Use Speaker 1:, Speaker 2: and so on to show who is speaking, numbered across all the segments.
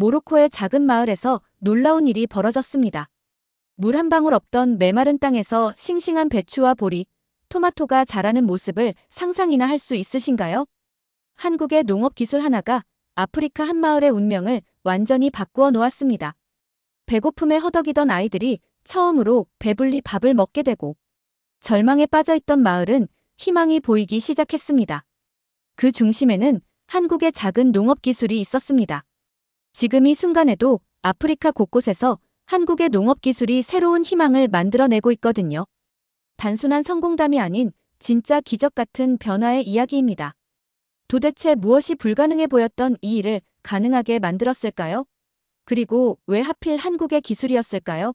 Speaker 1: 모로코의 작은 마을에서 놀라운 일이 벌어졌습니다. 물 한 방울 없던 메마른 땅에서 싱싱한 배추와 보리, 토마토가 자라는 모습을 상상이나 할 수 있으신가요? 한국의 농업 기술 하나가 아프리카 한 마을의 운명을 완전히 바꾸어 놓았습니다. 배고픔에 허덕이던 아이들이 처음으로 배불리 밥을 먹게 되고 절망에 빠져 있던 마을은 희망이 보이기 시작했습니다. 그 중심에는 한국의 작은 농업 기술이 있었습니다. 지금 이 순간에도 아프리카 곳곳에서 한국의 농업 기술이 새로운 희망을 만들어내고 있거든요. 단순한 성공담이 아닌 진짜 기적 같은 변화의 이야기입니다. 도대체 무엇이 불가능해 보였던 이 일을 가능하게 만들었을까요? 그리고 왜 하필 한국의 기술이었을까요?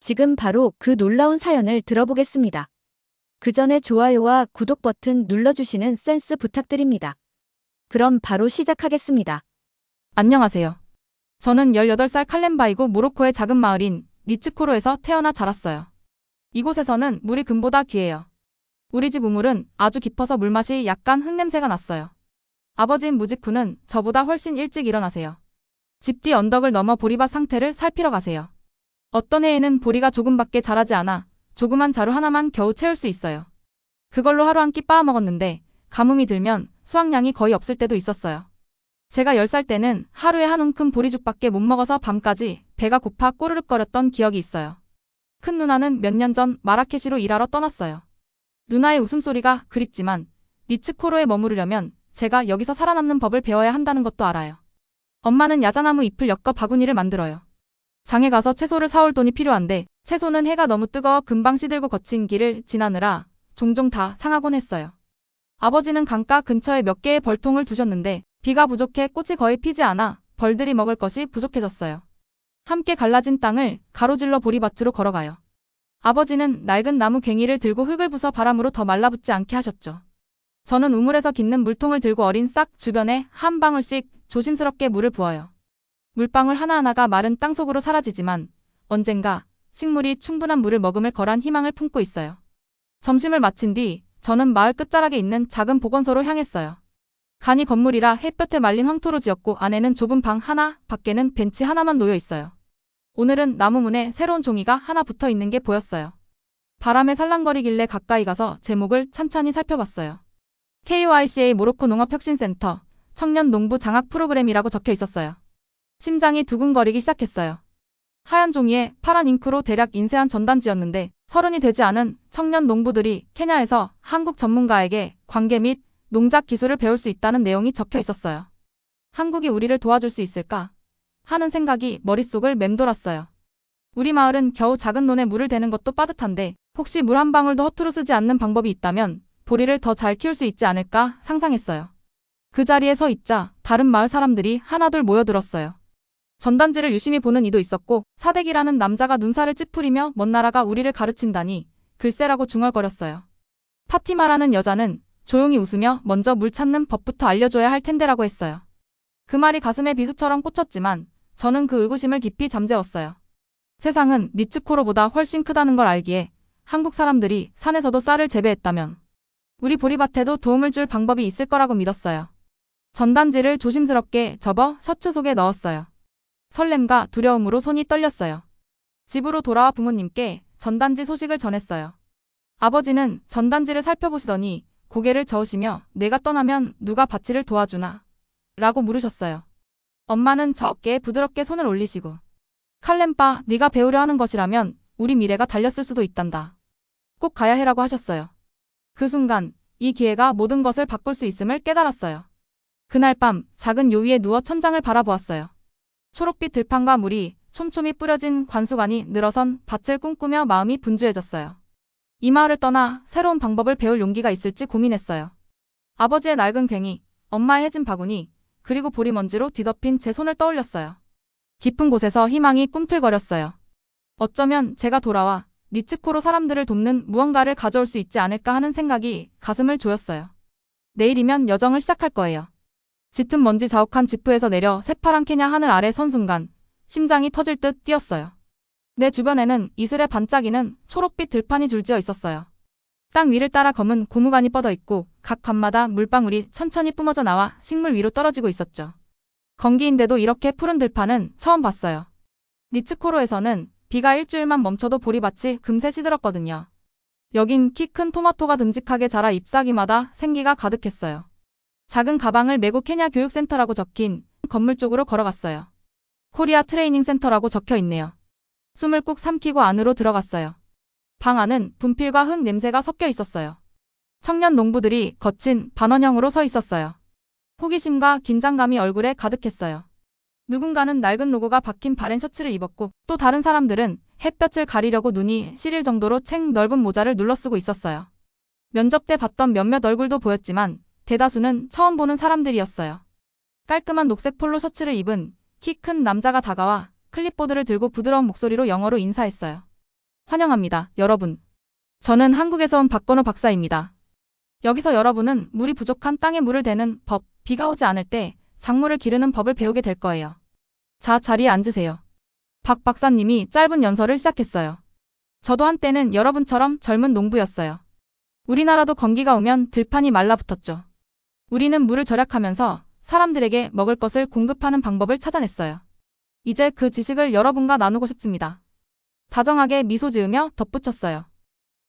Speaker 1: 지금 바로 그 놀라운 사연을 들어보겠습니다. 그 전에 좋아요와 구독 버튼 눌러주시는 센스 부탁드립니다. 그럼 바로 시작하겠습니다.
Speaker 2: 안녕하세요. 저는 18살 칼렘바이고 모로코의 작은 마을인 니츠코로에서 태어나 자랐어요. 이곳에서는 물이 금보다 귀해요. 우리 집 우물은 아주 깊어서 물맛이 약간 흙냄새가 났어요. 아버지인 무지쿠는 저보다 훨씬 일찍 일어나세요. 집 뒤 언덕을 넘어 보리밭 상태를 살피러 가세요. 어떤 해에는 보리가 조금밖에 자라지 않아 조그만 자루 하나만 겨우 채울 수 있어요. 그걸로 하루 한 끼 빻아 먹었는데 가뭄이 들면 수확량이 거의 없을 때도 있었어요. 제가 10살 때는 하루에 한 움큼 보리죽밖에 못 먹어서 밤까지 배가 고파 꼬르륵거렸던 기억이 있어요. 큰 누나는 몇 년 전 마라케시로 일하러 떠났어요. 누나의 웃음소리가 그립지만 니츠코로에 머무르려면 제가 여기서 살아남는 법을 배워야 한다는 것도 알아요. 엄마는 야자나무 잎을 엮어 바구니를 만들어요. 장에 가서 채소를 사올 돈이 필요한데 채소는 해가 너무 뜨거워 금방 시들고 거친 길을 지나느라 종종 다 상하곤 했어요. 아버지는 강가 근처에 몇 개의 벌통을 두셨는데 비가 부족해 꽃이 거의 피지 않아 벌들이 먹을 것이 부족해졌어요. 함께 갈라진 땅을 가로질러 보리밭으로 걸어가요. 아버지는 낡은 나무 괭이를 들고 흙을 부숴 바람으로 더 말라붙지 않게 하셨죠. 저는 우물에서 깃는 물통을 들고 어린 싹 주변에 한 방울씩 조심스럽게 물을 부어요. 물방울 하나하나가 마른 땅 속으로 사라지지만 언젠가 식물이 충분한 물을 머금을 거란 희망을 품고 있어요. 점심을 마친 뒤 저는 마을 끝자락에 있는 작은 보건소로 향했어요. 간이 건물이라 햇볕에 말린 황토로 지었고 안에는 좁은 방 하나, 밖에는 벤치 하나만 놓여 있어요. 오늘은 나무 문에 새로운 종이가 하나 붙어 있는 게 보였어요. 바람에 살랑거리길래 가까이 가서 제목을 찬찬히 살펴봤어요. KYCA 모로코 농업혁신센터 청년 농부 장학 프로그램이라고 적혀 있었어요. 심장이 두근거리기 시작했어요. 하얀 종이에 파란 잉크로 대략 인쇄한 전단지였는데 서른이 되지 않은 청년 농부들이 케냐에서 한국 전문가에게 관계 및 농작 기술을 배울 수 있다는 내용이 적혀 있었어요. 한국이 우리를 도와줄 수 있을까? 하는 생각이 머릿속을 맴돌았어요. 우리 마을은 겨우 작은 논에 물을 대는 것도 빠듯한데 혹시 물 한 방울도 허투루 쓰지 않는 방법이 있다면 보리를 더 잘 키울 수 있지 않을까 상상했어요. 그 자리에 서 있자 다른 마을 사람들이 하나둘 모여들었어요. 전단지를 유심히 보는 이도 있었고 사대기라는 남자가 눈살을 찌푸리며 먼 나라가 우리를 가르친다니 글쎄라고 중얼거렸어요. 파티마라는 여자는 조용히 웃으며 먼저 물 찾는 법부터 알려줘야 할 텐데라고 했어요. 그 말이 가슴에 비수처럼 꽂혔지만 저는 그 의구심을 깊이 잠재웠어요. 세상은 니츠코로보다 훨씬 크다는 걸 알기에 한국 사람들이 산에서도 쌀을 재배했다면 우리 보리밭에도 도움을 줄 방법이 있을 거라고 믿었어요. 전단지를 조심스럽게 접어 셔츠 속에 넣었어요. 설렘과 두려움으로 손이 떨렸어요. 집으로 돌아와 부모님께 전단지 소식을 전했어요. 아버지는 전단지를 살펴보시더니 고개를 저으시며 내가 떠나면 누가 바치를 도와주나? 라고 물으셨어요. 엄마는 저 어깨에 부드럽게 손을 올리시고 칼렘빠 네가 배우려 하는 것이라면 우리 미래가 달렸을 수도 있단다. 꼭 가야 해라고 하셨어요. 그 순간 이 기회가 모든 것을 바꿀 수 있음을 깨달았어요. 그날 밤 작은 요위에 누워 천장을 바라보았어요. 초록빛 들판과 물이 촘촘히 뿌려진 관수관이 늘어선 밭을 꿈꾸며 마음이 분주해졌어요. 이 마을을 떠나 새로운 방법을 배울 용기가 있을지 고민했어요. 아버지의 낡은 괭이, 엄마의 해진 바구니, 그리고 보리 먼지로 뒤덮인 제 손을 떠올렸어요. 깊은 곳에서 희망이 꿈틀거렸어요. 어쩌면 제가 돌아와 니츠코로 사람들을 돕는 무언가를 가져올 수 있지 않을까 하는 생각이 가슴을 조였어요. 내일이면 여정을 시작할 거예요. 짙은 먼지 자욱한 지프에서 내려 새파란 케냐 하늘 아래 선 순간 심장이 터질 듯 뛰었어요. 내 주변에는 이슬에 반짝이는 초록빛 들판이 줄지어 있었어요. 땅 위를 따라 검은 고무관이 뻗어 있고 각 관마다 물방울이 천천히 뿜어져 나와 식물 위로 떨어지고 있었죠. 건기인데도 이렇게 푸른 들판은 처음 봤어요. 니츠코로에서는 비가 일주일만 멈춰도 보리밭이 금세 시들었거든요. 여긴 키 큰 토마토가 듬직하게 자라 잎사귀마다 생기가 가득했어요. 작은 가방을 메고 케냐 교육센터라고 적힌 건물 쪽으로 걸어갔어요. 코리아 트레이닝 센터라고 적혀 있네요. 숨을 꾹 삼키고 안으로 들어갔어요. 방 안은 분필과 흙 냄새가 섞여 있었어요. 청년 농부들이 거친 반원형으로 서 있었어요. 호기심과 긴장감이 얼굴에 가득했어요. 누군가는 낡은 로고가 박힌 바렌 셔츠를 입었고 또 다른 사람들은 햇볕을 가리려고 눈이 시릴 정도로 책 넓은 모자를 눌러쓰고 있었어요. 면접 때 봤던 몇몇 얼굴도 보였지만 대다수는 처음 보는 사람들이었어요. 깔끔한 녹색 폴로 셔츠를 입은 키 큰 남자가 다가와 클립보드를 들고 부드러운 목소리로 영어로 인사했어요. 환영합니다, 여러분. 저는 한국에서 온 박건호 박사입니다. 여기서 여러분은 물이 부족한 땅에 물을 대는 법, 비가 오지 않을 때 작물을 기르는 법을 배우게 될 거예요. 자, 자리에 앉으세요. 박 박사님이 짧은 연설을 시작했어요. 저도 한때는 여러분처럼 젊은 농부였어요. 우리나라도 건기가 오면 들판이 말라붙었죠. 우리는 물을 절약하면서 사람들에게 먹을 것을 공급하는 방법을 찾아냈어요. 이제 그 지식을 여러분과 나누고 싶습니다. 다정하게 미소 지으며 덧붙였어요.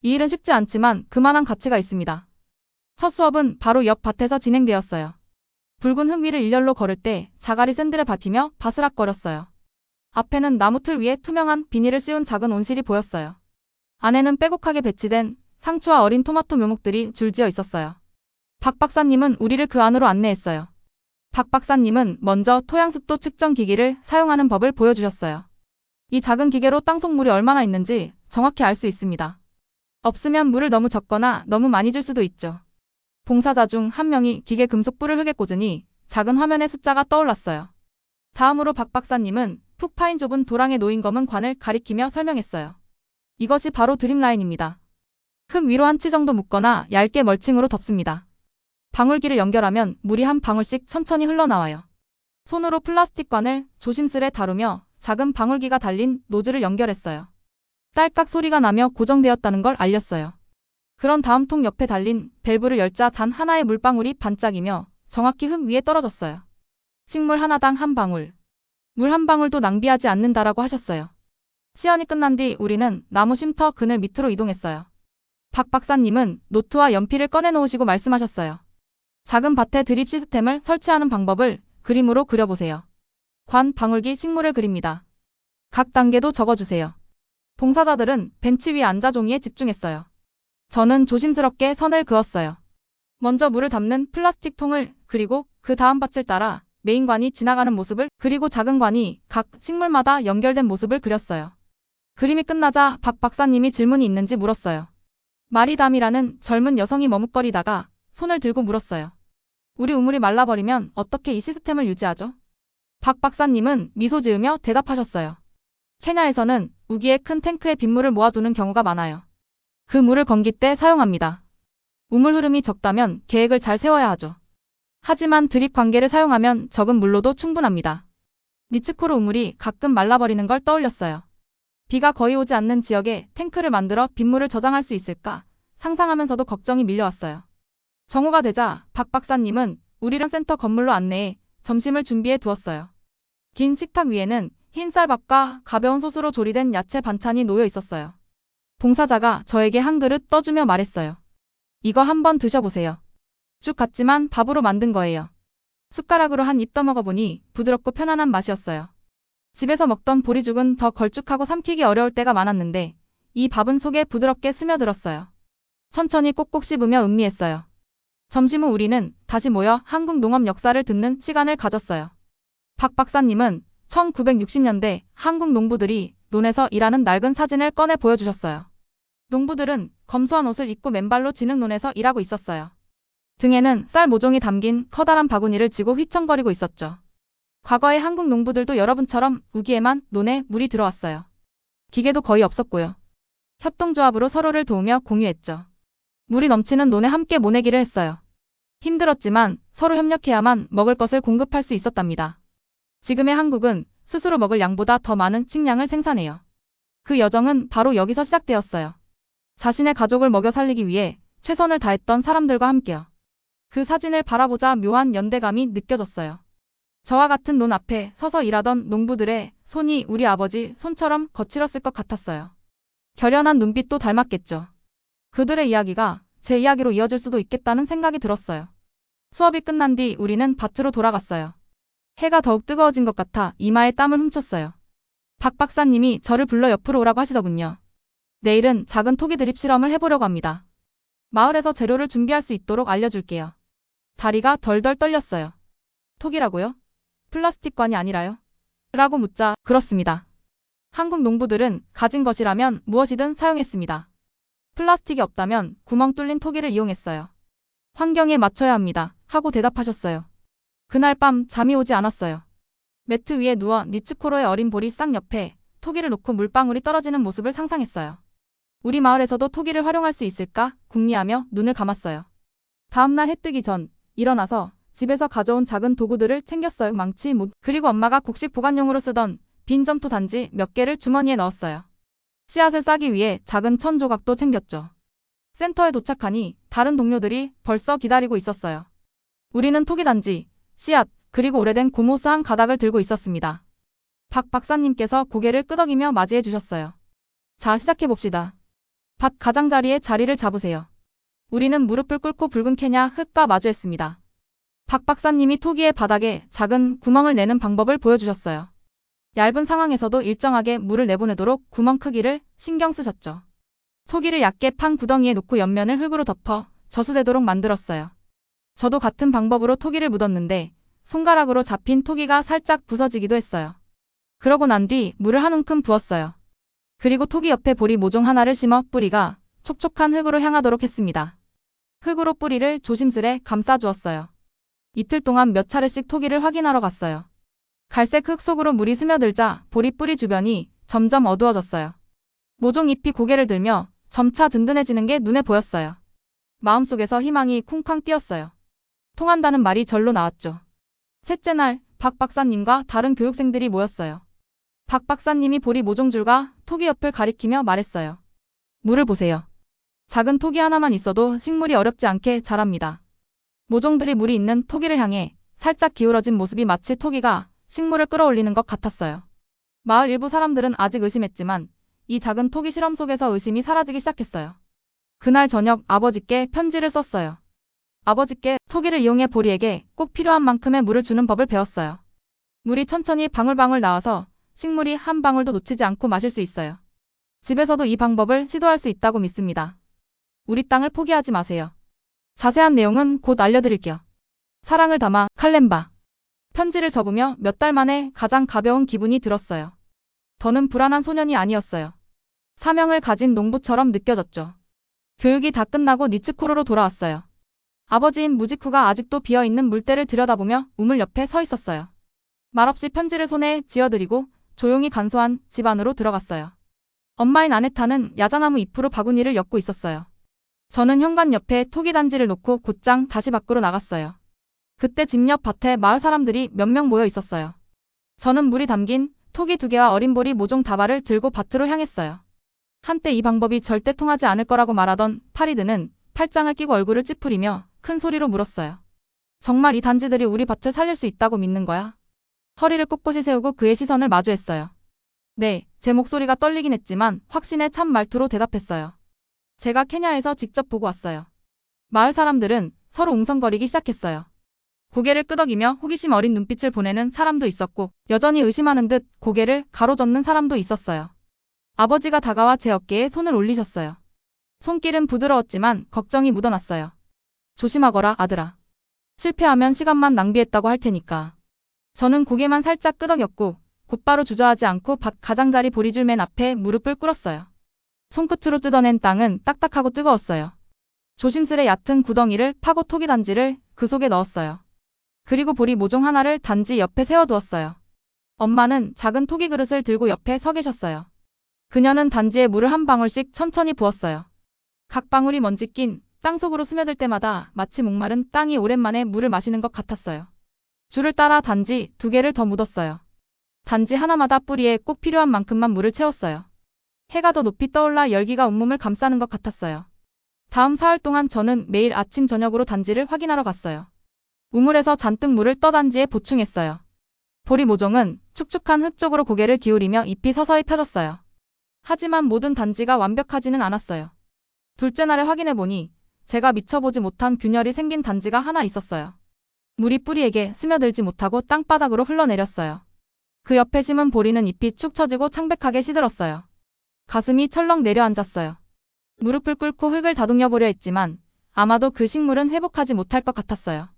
Speaker 2: 이 일은 쉽지 않지만 그만한 가치가 있습니다. 첫 수업은 바로 옆 밭에서 진행되었어요. 붉은 흙 위를 일렬로 걸을 때 자갈이 샌들에 밟히며 바스락거렸어요. 앞에는 나무 틀 위에 투명한 비닐을 씌운 작은 온실이 보였어요. 안에는 빼곡하게 배치된 상추와 어린 토마토 묘목들이 줄지어 있었어요. 박 박사님은 우리를 그 안으로 안내했어요. 박 박사님은 먼저 토양습도 측정 기기를 사용하는 법을 보여주셨어요. 이 작은 기계로 땅속 물이 얼마나 있는지 정확히 알 수 있습니다. 없으면 물을 너무 적거나 너무 많이 줄 수도 있죠. 봉사자 중 한 명이 기계 금속 뿔을 흙에 꽂으니 작은 화면에 숫자가 떠올랐어요. 다음으로 박 박사님은 푹 파인 좁은 도랑에 놓인 검은 관을 가리키며 설명했어요. 이것이 바로 드림라인입니다. 흙 위로 한 치 정도 묶거나 얇게 멀칭으로 덮습니다. 방울기를 연결하면 물이 한 방울씩 천천히 흘러나와요. 손으로 플라스틱 관을 조심스레 다루며 작은 방울기가 달린 노즐을 연결했어요. 딸깍 소리가 나며 고정되었다는 걸 알렸어요. 그런 다음 통 옆에 달린 밸브를 열자 단 하나의 물방울이 반짝이며 정확히 흙 위에 떨어졌어요. 식물 하나당 한 방울. 물 한 방울도 낭비하지 않는다라고 하셨어요. 시연이 끝난 뒤 우리는 나무 쉼터 그늘 밑으로 이동했어요. 박 박사님은 노트와 연필을 꺼내놓으시고 말씀하셨어요. 작은 밭에 드립 시스템을 설치하는 방법을 그림으로 그려보세요. 관, 방울기, 식물을 그립니다. 각 단계도 적어주세요. 봉사자들은 벤치 위 앉아 종이에 집중했어요. 저는 조심스럽게 선을 그었어요. 먼저 물을 담는 플라스틱 통을 그리고 그 다음 밭을 따라 메인 관이 지나가는 모습을 그리고 작은 관이 각 식물마다 연결된 모습을 그렸어요. 그림이 끝나자 박 박사님이 질문이 있는지 물었어요. 마리담이라는 젊은 여성이 머뭇거리다가 손을 들고 물었어요. 우리 우물이 말라버리면 어떻게 이 시스템을 유지하죠? 박 박사님은 미소 지으며 대답하셨어요. 케냐에서는 우기에 큰 탱크에 빗물을 모아두는 경우가 많아요. 그 물을 건기 때 사용합니다. 우물 흐름이 적다면 계획을 잘 세워야 하죠. 하지만 드립 관계를 사용하면 적은 물로도 충분합니다. 니츠코로 우물이 가끔 말라버리는 걸 떠올렸어요. 비가 거의 오지 않는 지역에 탱크를 만들어 빗물을 저장할 수 있을까 상상하면서도 걱정이 밀려왔어요. 정오가 되자 박 박사님은 우리랑 센터 건물로 안내해 점심을 준비해 두었어요. 긴 식탁 위에는 흰 쌀밥과 가벼운 소스로 조리된 야채 반찬이 놓여 있었어요. 봉사자가 저에게 한 그릇 떠주며 말했어요. 이거 한번 드셔보세요. 쭉 같지만 밥으로 만든 거예요. 숟가락으로 한 입 떠먹어보니 부드럽고 편안한 맛이었어요. 집에서 먹던 보리죽은 더 걸쭉하고 삼키기 어려울 때가 많았는데 이 밥은 속에 부드럽게 스며들었어요. 천천히 꼭꼭 씹으며 음미했어요. 점심 후 우리는 다시 모여 한국 농업 역사를 듣는 시간을 가졌어요. 박 박사님은 1960년대 한국 농부들이 논에서 일하는 낡은 사진을 꺼내 보여주셨어요. 농부들은 검소한 옷을 입고 맨발로 진흙 논에서 일하고 있었어요. 등에는 쌀 모종이 담긴 커다란 바구니를 지고 휘청거리고 있었죠. 과거의 한국 농부들도 여러분처럼 우기에만 논에 물이 들어왔어요. 기계도 거의 없었고요. 협동조합으로 서로를 도우며 공유했죠. 물이 넘치는 논에 함께 모내기를 했어요. 힘들었지만 서로 협력해야만 먹을 것을 공급할 수 있었답니다. 지금의 한국은 스스로 먹을 양보다 더 많은 식량을 생산해요. 그 여정은 바로 여기서 시작되었어요. 자신의 가족을 먹여 살리기 위해 최선을 다했던 사람들과 함께요. 그 사진을 바라보자 묘한 연대감이 느껴졌어요. 저와 같은 논 앞에 서서 일하던 농부들의 손이 우리 아버지 손처럼 거칠었을 것 같았어요. 결연한 눈빛도 닮았겠죠. 그들의 이야기가 제 이야기로 이어질 수도 있겠다는 생각이 들었어요. 수업이 끝난 뒤 우리는 밭으로 돌아갔어요. 해가 더욱 뜨거워진 것 같아 이마에 땀을 훔쳤어요. 박 박사님이 저를 불러 옆으로 오라고 하시더군요. 내일은 작은 토기 드립 실험을 해보려고 합니다. 마을에서 재료를 준비할 수 있도록 알려줄게요. 다리가 덜덜 떨렸어요. 톡이라고요? 플라스틱관이 아니라요? 라고 묻자 그렇습니다. 한국 농부들은 가진 것이라면 무엇이든 사용했습니다. 플라스틱이 없다면 구멍 뚫린 토기를 이용했어요. 환경에 맞춰야 합니다. 하고 대답하셨어요. 그날 밤 잠이 오지 않았어요. 매트 위에 누워 니츠코로의 어린 볼이 쌍 옆에 토기를 놓고 물방울이 떨어지는 모습을 상상했어요. 우리 마을에서도 토기를 활용할 수 있을까 궁리하며 눈을 감았어요. 다음날 해 뜨기 전 일어나서 집에서 가져온 작은 도구들을 챙겼어요. 망치, 못, 그리고 엄마가 곡식 보관용으로 쓰던 빈 점토 단지 몇 개를 주머니에 넣었어요. 씨앗을 싸기 위해 작은 천 조각도 챙겼죠. 센터에 도착하니 다른 동료들이 벌써 기다리고 있었어요. 우리는 토기 단지, 씨앗, 그리고 오래된 고무스한 가닥을 들고 있었습니다. 박 박사님께서 고개를 끄덕이며 맞이해 주셨어요. 자, 시작해 봅시다. 밭 가장자리에 자리를 잡으세요. 우리는 무릎을 꿇고 붉은 캐냐 흙과 마주했습니다. 박 박사님이 토기의 바닥에 작은 구멍을 내는 방법을 보여주셨어요. 얇은 상황에서도 일정하게 물을 내보내도록 구멍 크기를 신경 쓰셨죠. 토기를 얇게 판 구덩이에 놓고 옆면을 흙으로 덮어 저수되도록 만들었어요. 저도 같은 방법으로 토기를 묻었는데 손가락으로 잡힌 토기가 살짝 부서지기도 했어요. 그러고 난 뒤 물을 한 움큼 부었어요. 그리고 토기 옆에 보리 모종 하나를 심어 뿌리가 촉촉한 흙으로 향하도록 했습니다. 흙으로 뿌리를 조심스레 감싸주었어요. 이틀 동안 몇 차례씩 토기를 확인하러 갔어요. 갈색 흙 속으로 물이 스며들자 보리 뿌리 주변이 점점 어두워졌어요. 모종 잎이 고개를 들며 점차 든든해지는 게 눈에 보였어요. 마음속에서 희망이 쿵쾅 뛰었어요. 통한다는 말이 절로 나왔죠. 셋째 날, 박 박사님과 다른 교육생들이 모였어요. 박 박사님이 보리 모종줄과 토기 옆을 가리키며 말했어요. 물을 보세요. 작은 토기 하나만 있어도 식물이 어렵지 않게 자랍니다. 모종들이 물이 있는 토기를 향해 살짝 기울어진 모습이 마치 토기가 식물을 끌어올리는 것 같았어요. 마을 일부 사람들은 아직 의심했지만 이 작은 토기 실험 속에서 의심이 사라지기 시작했어요. 그날 저녁 아버지께 편지를 썼어요. 아버지께 토기를 이용해 보리에게 꼭 필요한 만큼의 물을 주는 법을 배웠어요. 물이 천천히 방울방울 나와서 식물이 한 방울도 놓치지 않고 마실 수 있어요. 집에서도 이 방법을 시도할 수 있다고 믿습니다. 우리 땅을 포기하지 마세요. 자세한 내용은 곧 알려드릴게요. 사랑을 담아 칼렘바. 편지를 접으며 몇 달 만에 가장 가벼운 기분이 들었어요. 더는 불안한 소년이 아니었어요. 사명을 가진 농부처럼 느껴졌죠. 교육이 다 끝나고 니츠코로로 돌아왔어요. 아버지인 무지쿠가 아직도 비어있는 물대를 들여다보며 우물 옆에 서 있었어요. 말없이 편지를 손에 쥐어드리고 조용히 간소한 집 안으로 들어갔어요. 엄마인 아네타는 야자나무 잎으로 바구니를 엮고 있었어요. 저는 현관 옆에 토기 단지를 놓고 곧장 다시 밖으로 나갔어요. 그때 집옆 밭에 마을 사람들이 몇 명 모여 있었어요. 저는 물이 담긴 토기 두 개와 어린 보리 모종 다발을 들고 밭으로 향했어요. 한때 이 방법이 절대 통하지 않을 거라고 말하던 파리드는 팔짱을 끼고 얼굴을 찌푸리며 큰 소리로 물었어요. 정말 이 단지들이 우리 밭을 살릴 수 있다고 믿는 거야? 허리를 꼿꼿이 세우고 그의 시선을 마주했어요. 네, 제 목소리가 떨리긴 했지만 확신의 참 말투로 대답했어요. 제가 케냐에서 직접 보고 왔어요. 마을 사람들은 서로 웅성거리기 시작했어요. 고개를 끄덕이며 호기심 어린 눈빛을 보내는 사람도 있었고 여전히 의심하는 듯 고개를 가로젓는 사람도 있었어요. 아버지가 다가와 제 어깨에 손을 올리셨어요. 손길은 부드러웠지만 걱정이 묻어났어요. 조심하거라, 아들아. 실패하면 시간만 낭비했다고 할 테니까. 저는 고개만 살짝 끄덕였고 곧바로 주저하지 않고 밭 가장자리 보리줄 맨 앞에 무릎을 꿇었어요. 손끝으로 뜯어낸 땅은 딱딱하고 뜨거웠어요. 조심스레 얕은 구덩이를 파고 토기 단지를 그 속에 넣었어요. 그리고 보리 모종 하나를 단지 옆에 세워두었어요. 엄마는 작은 토기 그릇을 들고 옆에 서 계셨어요. 그녀는 단지에 물을 한 방울씩 천천히 부었어요. 각 방울이 먼지 낀 땅속으로 스며들 때마다 마치 목마른 땅이 오랜만에 물을 마시는 것 같았어요. 줄을 따라 단지 두 개를 더 묻었어요. 단지 하나마다 뿌리에 꼭 필요한 만큼만 물을 채웠어요. 해가 더 높이 떠올라 열기가 온몸을 감싸는 것 같았어요. 다음 사흘 동안 저는 매일 아침 저녁으로 단지를 확인하러 갔어요. 우물에서 잔뜩 물을 떠단지에 보충했어요. 보리 모종은 축축한 흙 쪽으로 고개를 기울이며 잎이 서서히 펴졌어요. 하지만 모든 단지가 완벽하지는 않았어요. 둘째 날에 확인해 보니 제가 미쳐보지 못한 균열이 생긴 단지가 하나 있었어요. 물이 뿌리에게 스며들지 못하고 땅바닥으로 흘러내렸어요. 그 옆에 심은 보리는 잎이 축 처지고 창백하게 시들었어요. 가슴이 철렁 내려앉았어요. 무릎을 꿇고 흙을 다독여 보려 했지만 아마도 그 식물은 회복하지 못할 것 같았어요.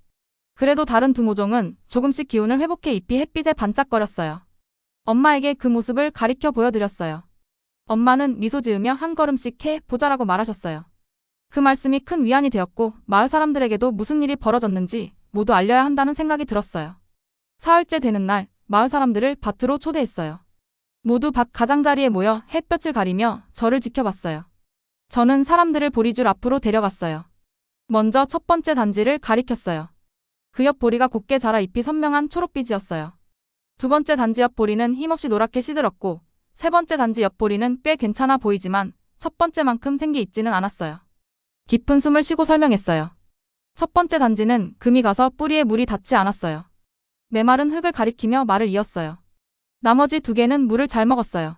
Speaker 2: 그래도 다른 두 모종은 조금씩 기운을 회복해 잎이 햇빛에 반짝거렸어요. 엄마에게 그 모습을 가리켜 보여드렸어요. 엄마는 미소 지으며 한 걸음씩 해 보자라고 말하셨어요. 그 말씀이 큰 위안이 되었고 마을 사람들에게도 무슨 일이 벌어졌는지 모두 알려야 한다는 생각이 들었어요. 사흘째 되는 날 마을 사람들을 밭으로 초대했어요. 모두 밭 가장자리에 모여 햇볕을 가리며 저를 지켜봤어요. 저는 사람들을 보리줄 앞으로 데려갔어요. 먼저 첫 번째 단지를 가리켰어요. 그 옆 보리가 곱게 자라 잎이 선명한 초록빛이었어요. 두 번째 단지 옆 보리는 힘없이 노랗게 시들었고 세 번째 단지 옆 보리는 꽤 괜찮아 보이지만 첫 번째만큼 생기 있지는 않았어요. 깊은 숨을 쉬고 설명했어요. 첫 번째 단지는 금이 가서 뿌리에 물이 닿지 않았어요. 메마른 흙을 가리키며 말을 이었어요. 나머지 두 개는 물을 잘 먹었어요.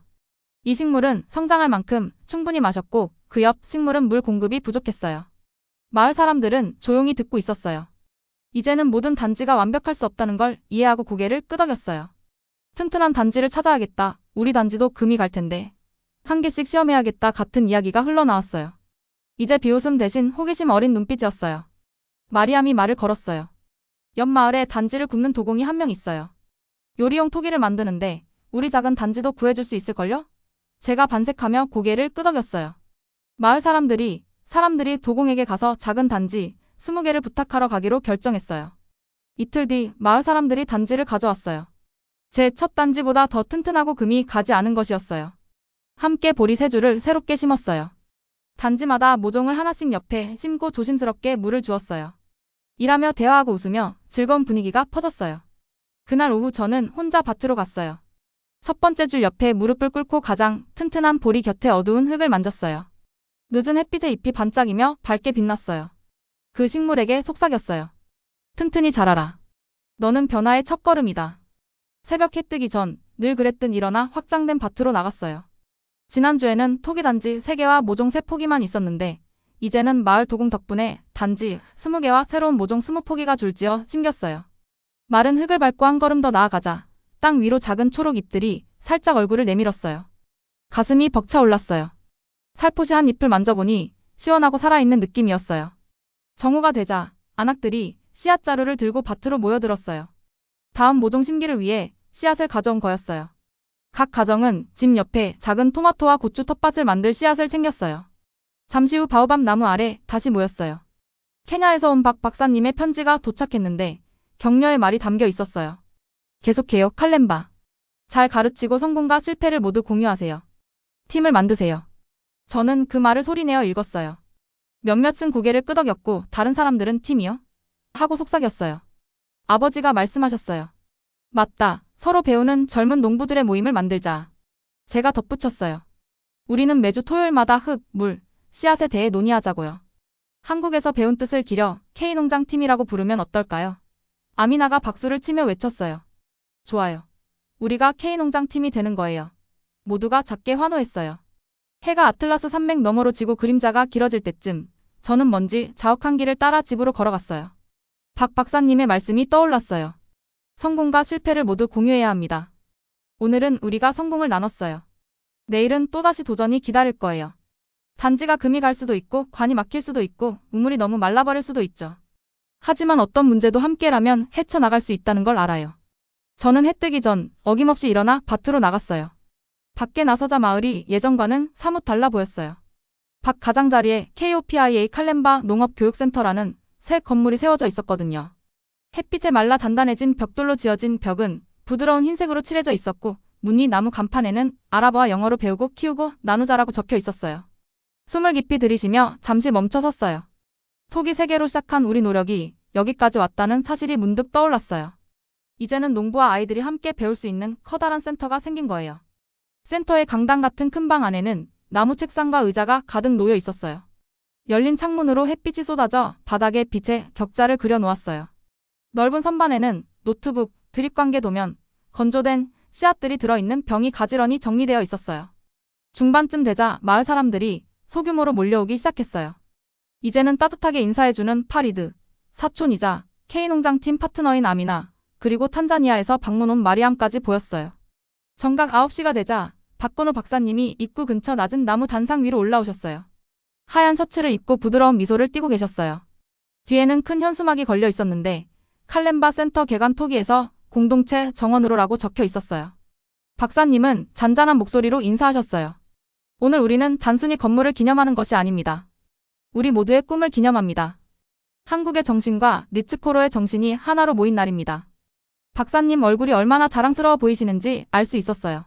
Speaker 2: 이 식물은 성장할 만큼 충분히 마셨고 그 옆 식물은 물 공급이 부족했어요. 마을 사람들은 조용히 듣고 있었어요. 이제는 모든 단지가 완벽할 수 없다는 걸 이해하고 고개를 끄덕였어요. 튼튼한 단지를 찾아야겠다. 우리 단지도 금이 갈 텐데. 한 개씩 시험해야겠다 같은 이야기가 흘러나왔어요. 이제 비웃음 대신 호기심 어린 눈빛이었어요. 마리암이 말을 걸었어요. 옆 마을에 단지를 굽는 도공이 한 명 있어요. 요리용 토기를 만드는데 우리 작은 단지도 구해줄 수 있을걸요? 제가 반색하며 고개를 끄덕였어요. 마을 사람들이 사람들이 도공에게 가서 작은 단지 20개를 부탁하러 가기로 결정했어요. 이틀 뒤 마을 사람들이 단지를 가져왔어요. 제 첫 단지보다 더 튼튼하고 금이 가지 않은 것이었어요. 함께 보리 세 줄을 새롭게 심었어요. 단지마다 모종을 하나씩 옆에 심고 조심스럽게 물을 주었어요. 일하며 대화하고 웃으며 즐거운 분위기가 퍼졌어요. 그날 오후 저는 혼자 밭으로 갔어요. 첫 번째 줄 옆에 무릎을 꿇고 가장 튼튼한 보리 곁에 어두운 흙을 만졌어요. 늦은 햇빛에 잎이 반짝이며 밝게 빛났어요. 그 식물에게 속삭였어요. 튼튼히 자라라. 너는 변화의 첫걸음이다. 새벽 해 뜨기 전 늘 그랬듯 일어나 확장된 밭으로 나갔어요. 지난주에는 토기 단지 3개와 모종 3포기만 있었는데 이제는 마을 도공 덕분에 단지 20개와 새로운 모종 20포기가 줄지어 심겼어요. 마른 흙을 밟고 한 걸음 더 나아가자 땅 위로 작은 초록 잎들이 살짝 얼굴을 내밀었어요. 가슴이 벅차 올랐어요. 살포시 한 잎을 만져보니 시원하고 살아있는 느낌이었어요. 정오가 되자 안악들이 씨앗 자루를 들고 밭으로 모여들었어요. 다음 모종 심기를 위해 씨앗을 가져온 거였어요. 각 가정은 집 옆에 작은 토마토와 고추 텃밭을 만들 씨앗을 챙겼어요. 잠시 후 바오밤 나무 아래 다시 모였어요. 케냐에서 온 박 박사님의 편지가 도착했는데 격려의 말이 담겨 있었어요. 계속해요, 칼렘바. 잘 가르치고 성공과 실패를 모두 공유하세요. 팀을 만드세요. 저는 그 말을 소리내어 읽었어요. 몇몇은 고개를 끄덕였고 다른 사람들은 팀이요? 하고 속삭였어요. 아버지가 말씀하셨어요. 맞다. 서로 배우는 젊은 농부들의 모임을 만들자. 제가 덧붙였어요. 우리는 매주 토요일마다 흙, 물, 씨앗에 대해 논의하자고요. 한국에서 배운 뜻을 기려 K농장 팀이라고 부르면 어떨까요? 아미나가 박수를 치며 외쳤어요. 좋아요. 우리가 K농장 팀이 되는 거예요. 모두가 작게 환호했어요. 해가 아틀라스 산맥 너머로 지고 그림자가 길어질 때쯤 저는 먼지 자욱한 길을 따라 집으로 걸어갔어요. 박 박사님의 말씀이 떠올랐어요. 성공과 실패를 모두 공유해야 합니다. 오늘은 우리가 성공을 나눴어요. 내일은 또다시 도전이 기다릴 거예요. 단지가 금이 갈 수도 있고 관이 막힐 수도 있고 우물이 너무 말라버릴 수도 있죠. 하지만 어떤 문제도 함께라면 헤쳐나갈 수 있다는 걸 알아요. 저는 해 뜨기 전 어김없이 일어나 밭으로 나갔어요. 밖에 나서자 마을이 예전과는 사뭇 달라 보였어요. 밭 가장자리에 KOPIA 칼렘바 농업교육센터라는 새 건물이 세워져 있었거든요. 햇빛에 말라 단단해진 벽돌로 지어진 벽은 부드러운 흰색으로 칠해져 있었고 무늬 나무 간판에는 아랍어와 영어로 배우고 키우고 나누자라고 적혀 있었어요. 숨을 깊이 들이쉬며 잠시 멈춰 섰어요. 토기 세 개로 시작한 우리 노력이 여기까지 왔다는 사실이 문득 떠올랐어요. 이제는 농부와 아이들이 함께 배울 수 있는 커다란 센터가 생긴 거예요. 센터의 강당 같은 큰 방 안에는 나무 책상과 의자가 가득 놓여 있었어요. 열린 창문으로 햇빛이 쏟아져 바닥에 빛의 격자를 그려 놓았어요. 넓은 선반에는 노트북, 드립관계 도면, 건조된 씨앗들이 들어있는 병이 가지런히 정리되어 있었어요. 중반쯤 되자 마을 사람들이 소규모로 몰려오기 시작했어요. 이제는 따뜻하게 인사해주는 파리드, 사촌이자 K농장팀 파트너인 아미나, 그리고 탄자니아에서 방문 온 마리암까지 보였어요. 정각 9시가 되자 박건우 박사님이 입구 근처 낮은 나무 단상 위로 올라오셨어요. 하얀 셔츠를 입고 부드러운 미소를 띠고 계셨어요. 뒤에는 큰 현수막이 걸려 있었는데 칼렘바 센터 개관 토기에서 공동체 정원으로라고 적혀 있었어요. 박사님은 잔잔한 목소리로 인사하셨어요. 오늘 우리는 단순히 건물을 기념하는 것이 아닙니다. 우리 모두의 꿈을 기념합니다. 한국의 정신과 니츠코로의 정신이 하나로 모인 날입니다. 박사님 얼굴이 얼마나 자랑스러워 보이시는지 알 수 있었어요.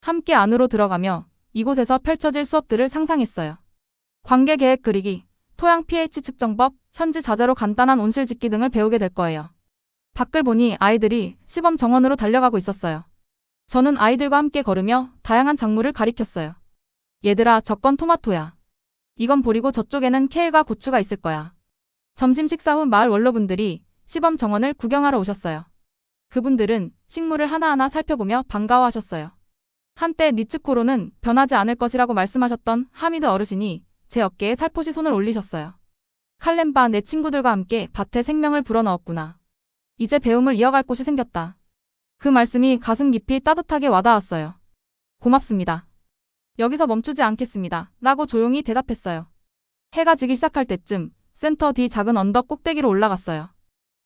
Speaker 2: 함께 안으로 들어가며 이곳에서 펼쳐질 수업들을 상상했어요. 관계 계획 그리기, 토양 pH 측정법, 현지 자재로 간단한 온실 짓기 등을 배우게 될 거예요. 밖을 보니 아이들이 시범 정원으로 달려가고 있었어요. 저는 아이들과 함께 걸으며 다양한 작물을 가리켰어요. 얘들아, 저건 토마토야. 이건 보리고 저쪽에는 케일과 고추가 있을 거야. 점심 식사 후 마을 원로분들이 시범 정원을 구경하러 오셨어요. 그분들은 식물을 하나하나 살펴보며 반가워하셨어요. 한때 니츠코로는 변하지 않을 것이라고 말씀하셨던 하미드 어르신이 제 어깨에 살포시 손을 올리셨어요. 칼렘바 내 친구들과 함께 밭에 생명을 불어넣었구나. 이제 배움을 이어갈 곳이 생겼다. 그 말씀이 가슴 깊이 따뜻하게 와닿았어요. 고맙습니다. 여기서 멈추지 않겠습니다. 라고 조용히 대답했어요. 해가 지기 시작할 때쯤 센터 뒤 작은 언덕 꼭대기로 올라갔어요.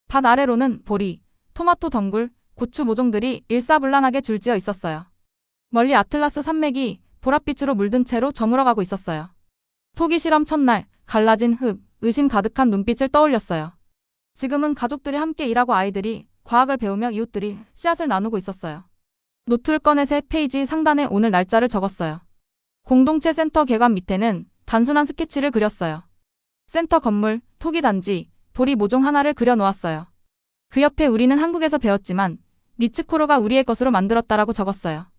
Speaker 2: 밭 아래로는 보리, 토마토 덩굴, 고추 모종들이 일사불란하게 줄지어 있었어요. 멀리 아틀라스 산맥이 보랏빛으로 물든 채로 저물어가고 있었어요. 토기 실험 첫날, 갈라진 흙, 의심 가득한 눈빛을 떠올렸어요. 지금은 가족들이 함께 일하고 아이들이 과학을 배우며 이웃들이 씨앗을 나누고 있었어요. 노트를 꺼내 세 페이지 상단에 오늘 날짜를 적었어요. 공동체 센터 개관 밑에는 단순한 스케치를 그렸어요. 센터 건물, 토기 단지, 보리 모종 하나를 그려 놓았어요. 그 옆에 우리는 한국에서 배웠지만 니츠코로가 우리의 것으로 만들었다라고 적었어요.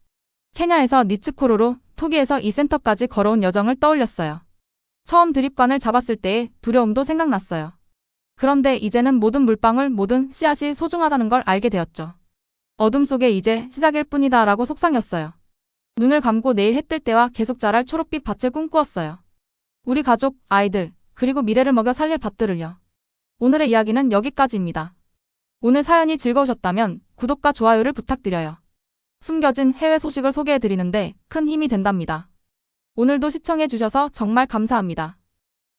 Speaker 2: 케냐에서 니츠코로로 토기에서 이 센터까지 걸어온 여정을 떠올렸어요. 처음 드립관을 잡았을 때의 두려움도 생각났어요. 그런데 이제는 모든 물방울, 모든 씨앗이 소중하다는 걸 알게 되었죠. 어둠 속에 이제 시작일 뿐이다 라고 속상했어요. 눈을 감고 내일 해 뜰 때와 계속 자랄 초록빛 밭을 꿈꾸었어요. 우리 가족, 아이들, 그리고 미래를 먹여 살릴 밭들을요. 오늘의 이야기는 여기까지입니다. 오늘 사연이 즐거우셨다면 구독과 좋아요를 부탁드려요. 숨겨진 해외 소식을 소개해드리는데 큰 힘이 된답니다. 오늘도 시청해주셔서 정말 감사합니다.